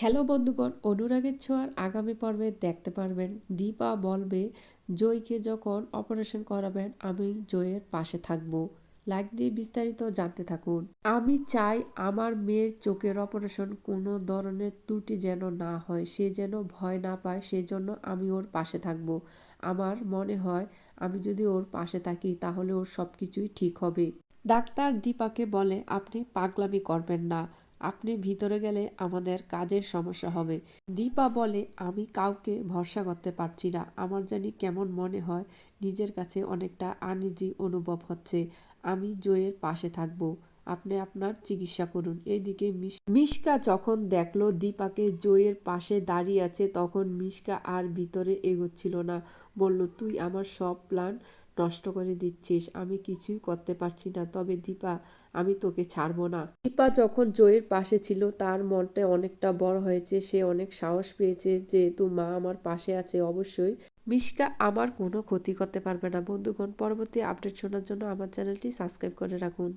Hello বন্ধুগণ, অনুরাগের ছোঁয়ার আগামী পর্বে দেখতে পারবেন দীপা বলবে, জয়কে যখন অপারেশন করাবেন, আমি জয়ের পাশে থাকব। লাইক দিয়ে বিস্তারিত জানতে থাকুন। আমি চাই আমার মেয়ের চোখের অপারেশন কোনো ধরনের ত্রুটি যেন না হয়, সে যেন ভয় না পায়, সেজন্য আমি ওর পাশে থাকব। আমার মনে হয়, আমি যদি ওর পাশে থাকি, তাহলে ওর সব কিছুই ঠিক হবে। ডাক্তার দীপাকে বলে, আপনি পাগলামি করবেন না। আপনি ভিতরে গেলে আমাদের কাজের সমস্যা হবে। দীপা বলে, আমি কাউকে ভরসা করতে পারছি না। আমার জানি কেমন মনে হয় নিজের কাছে অনেকটা আনিজি অনুভব হচ্ছে। আমি জয়ের পাশে থাকব। আপনি আপনার চিকিৎসা করুন। এদিকে মিশকা যখন দেখল দীপাকে জয়ের পাশে দাঁড়িয়ে আছে, তখন মিশকা আর ভিতরে এগোচ্ছিল না। বলল, তুই আমার সব প্ল্যান নষ্ট করে দিচ্ছিস, আমি কিছুই করতে পারছি না। তবে দীপা, আমি তোকে ছাড়বো না। দীপা যখন জয়ের পাশে ছিল, তার মনটা অনেকটা বড় হয়েছে। সে অনেক সাহস পেয়েছে যেহেতু মা আমার পাশে আছে অবশ্যই। মিশকা আমার কোনো ক্ষতি করতে পারবে না। বন্ধুগণ, পরবর্তী আপডেট শোনার জন্য আমার চ্যানেলটি সাবস্ক্রাইব করে রাখুন।